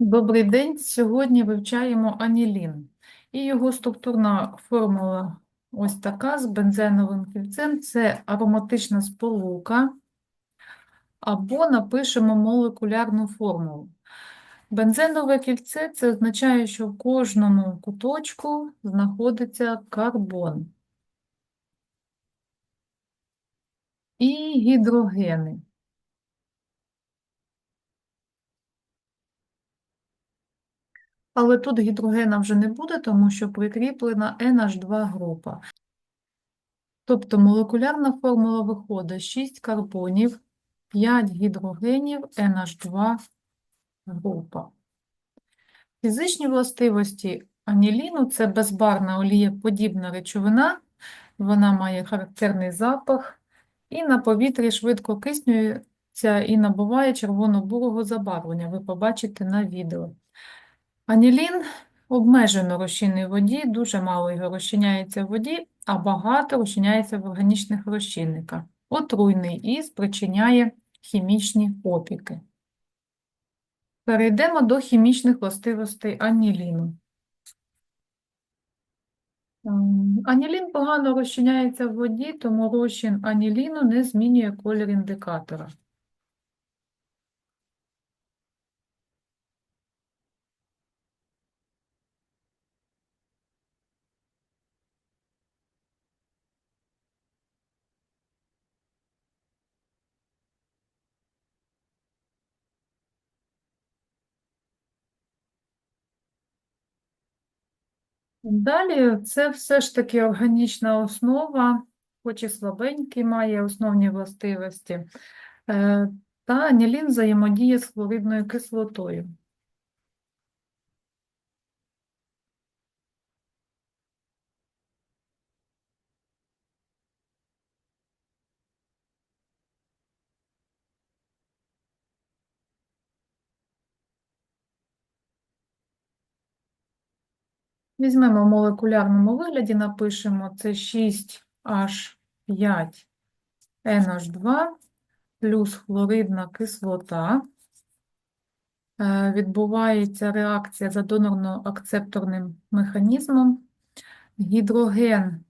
Добрий день. Сьогодні вивчаємо анілін. І його структурна формула ось така з бензеновим кільцем. Це ароматична сполука. Або напишемо молекулярну формулу. Бензенове кільце це означає, що в кожному куточку знаходиться карбон і гідрогени. Але тут гідрогена вже не буде, тому що прикріплена NH2 група. Тобто молекулярна формула виходить 6 карбонів, 5 гідрогенів, NH2 група. Фізичні властивості аніліну – це безбарна олієподібна речовина, вона має характерний запах і на повітрі швидко окиснюється і набуває червоно-бурого забарвлення, ви побачите на відео. Анілін обмежено розчинний в воді, дуже мало його розчиняється в воді, а багато розчиняється в органічних розчинниках. Отруйний і спричиняє хімічні опіки. Перейдемо до хімічних властивостей аніліну. Ем, Анілін погано розчиняється в воді, тому розчин аніліну не змінює колір індикатора. Далі це все ж таки органічна основа, хоч і слабенький має основні властивості. Е, Та анілін взаємодіє з хлоридною кислотою. Візьмемо в молекулярному вигляді, напишемо це 6H5NH2 плюс хлоридна кислота. Е, Відбувається реакція за донорно-акцепторним механізмом. Гідроген е,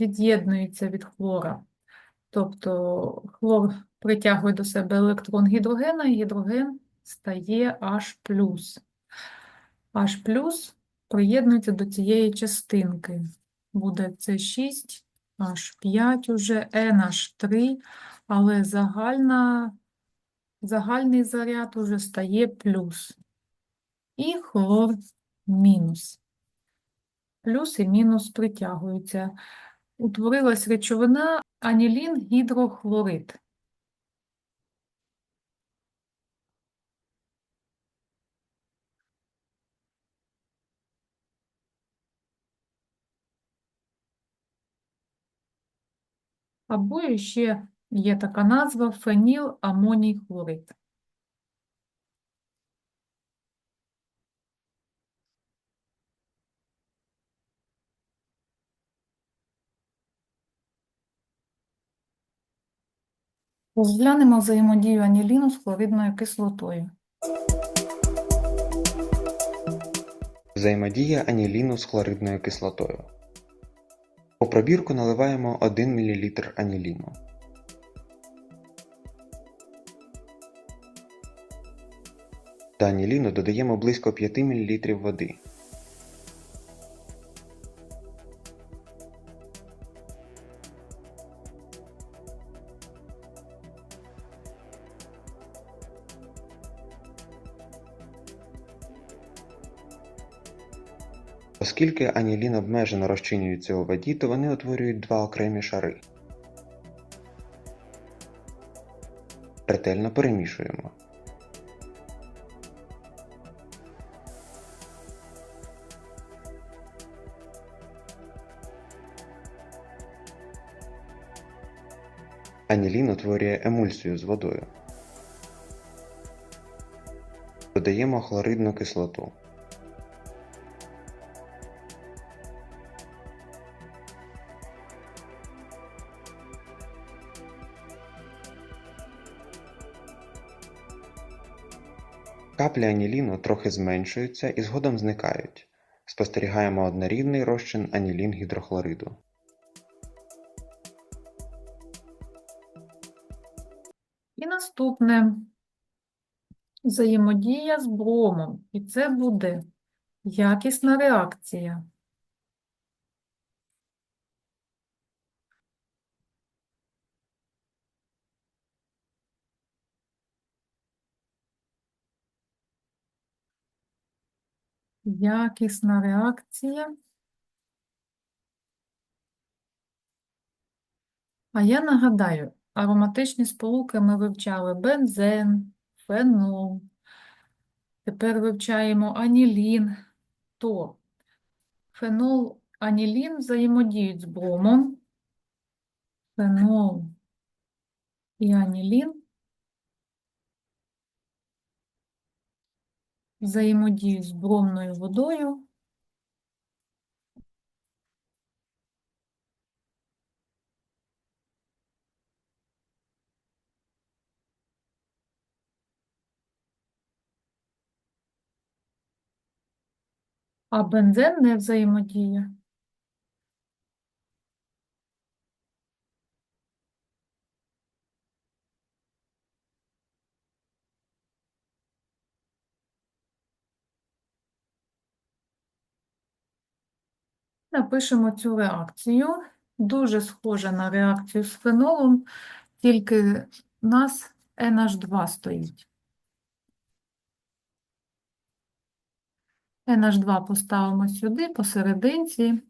від'єднується від хлора, тобто хлор притягує до себе електрон гідрогена, і гідроген стає H+. H+, приєднується до цієї частинки. Буде це 6, H5 уже, NH3, але загальна, загальний заряд уже стає плюс. І хлор мінус. Плюс і мінус притягуються. Утворилась речовина анілін гідрохлорид. Або ще є така назва феніламоній хлорид. Розглянемо взаємодію аніліну з хлоридною кислотою. Взаємодія аніліну з хлоридною кислотою. У пробірку наливаємо 1 мл аніліну. До аніліну додаємо близько 5 мл води. Оскільки анілін обмежено розчинюється у воді, то вони утворюють два окремі шари. Ретельно перемішуємо. Анілін утворює емульсію з водою. Додаємо хлоридну кислоту. Каплі аніліну трохи зменшуються і згодом зникають. Спостерігаємо однорідний розчин анілін гідрохлориду. І наступне взаємодія з бромом. І це буде якісна реакція. Якісна реакція. А я нагадаю, ароматичні сполуки ми вивчали бензен, фенол. Тепер вивчаємо анілін. То фенол, анілін взаємодіють з бромом. Фенол і анілін взаємодіють з бромною водою. А бензин не взаємодіє. Напишемо цю реакцію. Дуже схожа на реакцію з фенолом, тільки у нас NH2 стоїть. NH2 поставимо сюди, посерединці,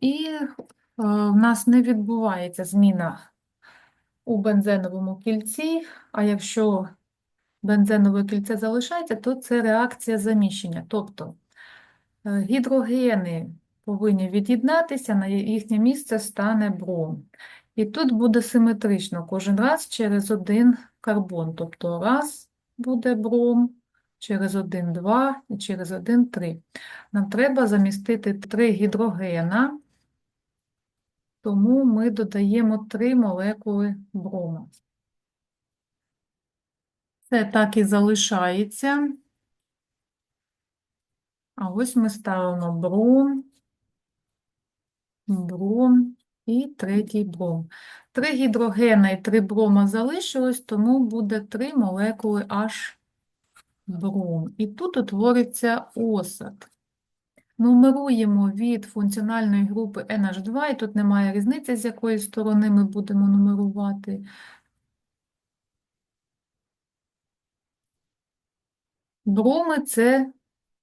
і е, в нас не відбувається зміна у бензеновому кільці, а якщо бензенове кільце залишається, то це реакція заміщення. Тобто е, гідрогени повинні від'єднатися, на їхнє місце стане бром. І тут буде симетрично кожен раз через один карбон. Тобто раз буде бром, через один два і через один три. Нам треба замістити три гідрогена, тому ми додаємо три молекули брома. Це так і залишається. А ось ми ставимо бром, бром і третій бром. Три гідрогена і три брома залишилось, тому буде три молекули H бром. І тут утвориться осад. Нумеруємо від функціональної групи NH2, і тут немає різниці, з якої сторони ми будемо нумерувати. Броми – це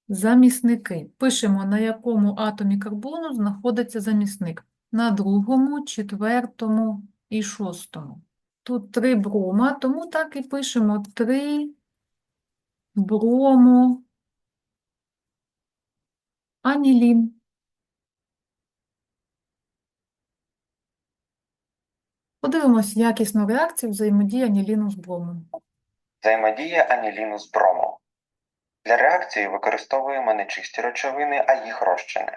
замісники. Пишемо, на якому атомі карбону знаходиться замісник. На другому, четвертому і шостому. Тут три брома, тому так і пишемо три брому анілін. Подивимось якісну реакцію взаємодії аніліну з бромом. Взаємодія аніліну з бромом. Для реакції використовуємо не чисті речовини, а їх розчини.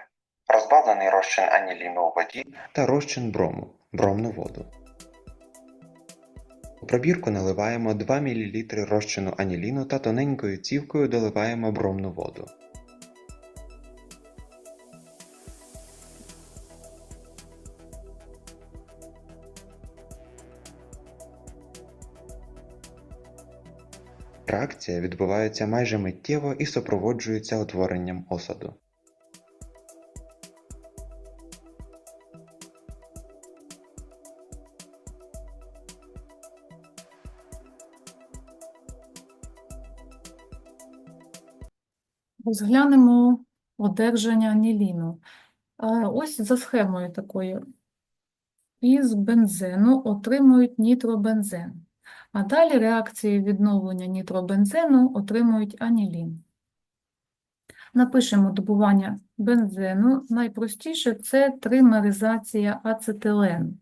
Розбавлений розчин аніліну у воді та розчин брому, бромну воду. У пробірку наливаємо 2 мл розчину аніліну та тоненькою цівкою доливаємо бромну воду. Реакція відбувається майже миттєво і супроводжується утворенням осаду. Розглянемо одержання аніліну. Ось за схемою такою. Із бензену отримують нітробензен. А далі реакцією відновлення нітробензену отримують анілін. Напишемо добування бензену. Найпростіше це тримеризація ацетилен.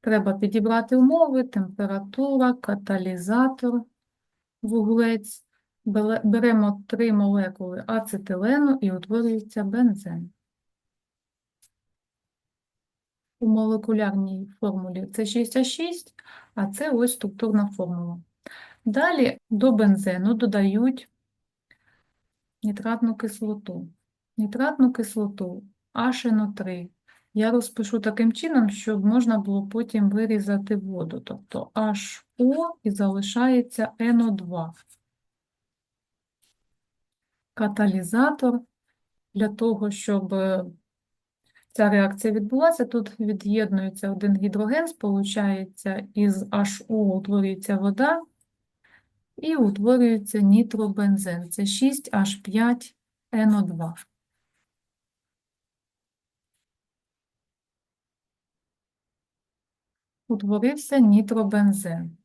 Треба підібрати умови, температура, каталізатор, вуглець. Беремо три молекули ацетилену і утворюється бензен. У молекулярній формулі це 6H6, а це ось структурна формула. Далі до бензену додають нітратну кислоту. Нітратну кислоту HNO3 я розпишу таким чином, щоб можна було потім вирізати воду. Тобто HO і залишається NO2. Каталізатор для того, щоб е, ця реакція відбулася, тут від'єднується один гідроген, сполучається із HO, утворюється вода і утворюється нітробензен. Це 6H5NO2. Утворився нітробензен.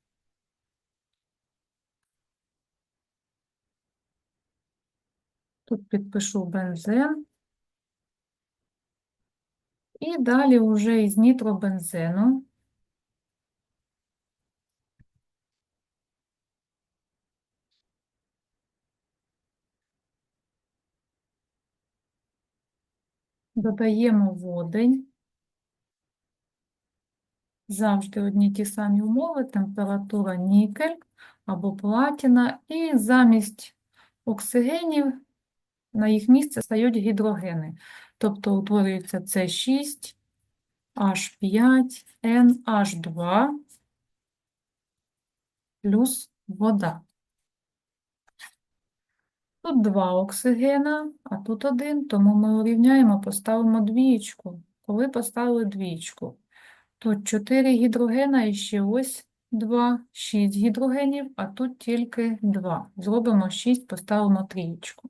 Тут підпишу бензен. І далі вже із нітробензену додаємо водень. Завжди одні ті самі умови, температура нікель або платіна, і замість оксигенів на їх місце стають гідрогени. Тобто утворюється С6, H5, NH2 плюс вода. Тут два оксигена, а тут один, тому ми урівняємо, поставимо двієчку. Коли поставили двієчку, Тут 4 гідрогена і ще ось 2, 6 гідрогенів, а тут тільки 2. Зробимо 6, поставимо трієчку.